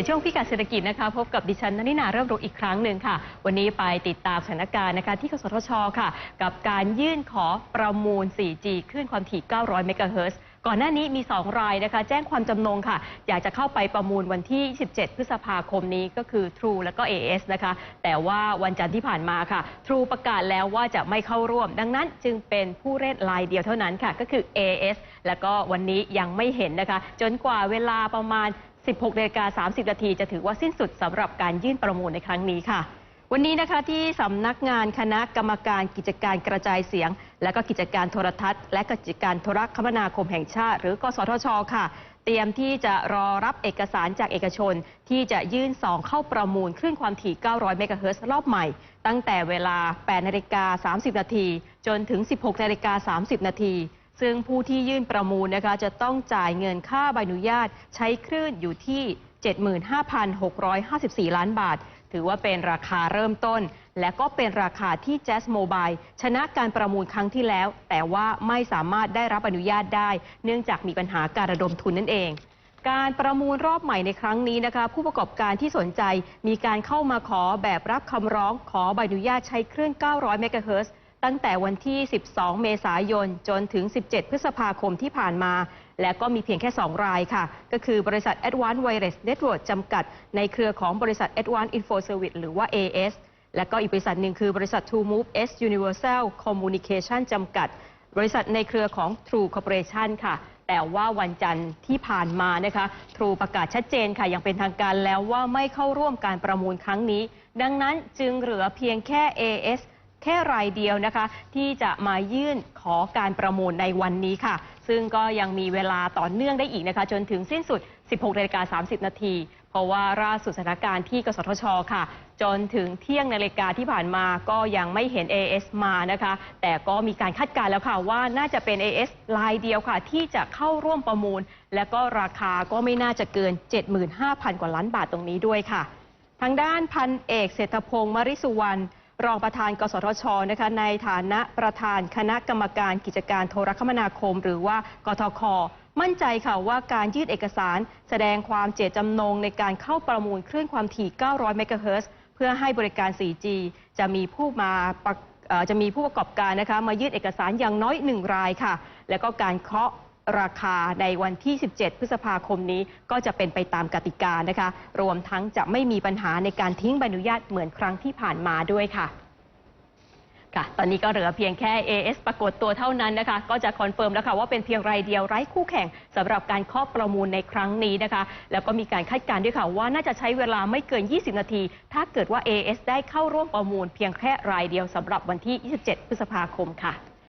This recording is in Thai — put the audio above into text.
ในช่วงพิกัดเศรษฐกิจนะคะ พบกับดิฉันนนินาเริ่มรู้อีกครั้งหนึ่งค่ะ วันนี้ไปติดตามสถานการณ์นะคะที่กสทชค่ะ กับการยื่นขอประมูล 4G คลื่นความถี่ 900 เมกะเฮิรตซ์ก่อนหน้านี้มี 2 รายนะคะ แจ้งความจำนงค่ะ อยากจะเข้าไปประมูลวันที่ 17 พฤษภาคมนี้ก็คือ True แล้วก็ AS นะคะ แต่ว่าวันจันทร์ที่ผ่านมาค่ะ True ประกาศแล้วว่าจะไม่เข้าร่วม ดังนั้นจึงเป็นผู้เล่นรายเดียวเท่านั้นค่ะ ก็คือ AS แล้วก็วันนี้ยังไม่เห็นนะคะ จนกว่าเวลาประมาณ 16นาฬิกา30นาทีจะถือว่าสิ้นสุดสำหรับการยื่นประมูลในครั้งนี้ค่ะ วันนี้นะคะที่สำนักงานคณะกรรมการกิจการกระจายเสียง และก็กิจการโทรทัศน์ และกิจการโทรคมนาคมแห่งชาติ หรือกสทช ค่ะ เตรียมที่จะรอรับเอกสารจากเอกชน ที่จะยื่นซองเข้าประมูลคลื่นความถี่ 900 เมกะเฮิรตซ์รอบใหม่ ตั้งแต่เวลา8นาฬิกา30นาทีจนถึง 16นาฬิกา30นาที ซึ่งผู้ที่ยื่นประมูลนะคะจะต้องจ่ายเงินค่าใบอนุญาตใช้คลื่นอยู่ที่ 75,654 ล้านบาท ถือว่าเป็นราคาเริ่มต้น และก็เป็นราคาที่ Jazz Mobile ชนะการประมูลครั้งที่แล้ว แต่ว่าไม่สามารถได้รับอนุญาตได้ เนื่องจากมีปัญหาการระดมทุนนั่นเองการประมูลรอบใหม่ในครั้งนี้นะคะ ผู้ประกอบการที่สนใจมีการเข้ามาขอแบบรับคำร้องขอใบอนุญาตใช้คลื่น 900 เมกะเฮิรตซ์ ตั้งแต่วันที่ 12 เมษายน จนถึง 17 พฤษภาคมที่ผ่านมา และก็มีเพียงแค่ 2 รายค่ะ ก็คือบริษัท Advanced Wireless Network จำกัด ในเครือของบริษัท Advanced Info Service หรือว่า AS และก็อีกบริษัทหนึ่งคือบริษัท True Move S Universal Communication จำกัด บริษัทในเครือของ True Corporation ค่ะ แต่ว่าวันจันทร์ที่ผ่านมานะคะ True ประกาศชัดเจนค่ะ อย่างเป็นทางการแล้วว่าไม่เข้าร่วมการประมูลครั้งนี้ ดังนั้นจึงเหลือเพียงแค่ AS แค่รายเดียวนะคะ ที่จะมายื่นขอการประมูลในวันนี้ค่ะ ซึ่งก็ยังมีเวลาต่อเนื่องได้อีกนะคะ จนถึงสิ้นสุด 16นาฬิกา30 นาที เพราะว่าล่าสุดสถานการณ์ที่กสทช ค่ะ จนถึงเที่ยงนาฬิกาที่ผ่านมาก็ยังไม่เห็น AS มานะคะ แต่ก็มีการคาดการณ์แล้วค่ะว่าน่าจะเป็น AS รายเดียวค่ะ ที่จะเข้าร่วมประมูล และก็ราคาก็ไม่น่าจะเกิน 75,000 กว่าล้านบาทตรงนี้ด้วยค่ะ ทางด้านพันเอกเศรษฐพงศ์มริสุวรรณ รองประธานกสทชนะคะในฐานะประธานคณะกรรมการกิจการโทรคมนาคม หรือว่ากทค มั่นใจค่ะว่าการยื่นเอกสารแสดงความเจตจำนงในการเข้าประมูลคลื่นความถี่ 900 เมกะเฮิรตซ์เพื่อให้บริการ 4G จะมีผู้มาจะมีผู้ประกอบการนะคะมายื่นเอกสารอย่างน้อยหนึ่งรายค่ะ แล้วก็การเคาะ ราคาในวันที่ 17 พฤษภาคมนี้ก็จะเป็นไปตามกติกานะคะ รวมทั้งจะไม่มีปัญหาในการทิ้งใบอนุญาตเหมือนครั้งที่ผ่านมาด้วยค่ะค่ะ ตอนนี้ก็เหลือเพียงแค่ AS ปรากฏตัวเท่านั้นนะคะ ก็จะคอนเฟิร์มแล้วค่ะว่าเป็นเพียงรายเดียวไร้คู่แข่งสำหรับการเคาะประมูลในครั้งนี้นะคะ แล้วก็มีการคาดการณ์ด้วยค่ะว่าน่าจะใช้เวลาไม่เกิน 20 นาที ถ้าเกิดว่า AS ได้เข้าร่วมประมูลเพียงแค่รายเดียวสำหรับวันที่ 27 พฤษภาคมค่ะ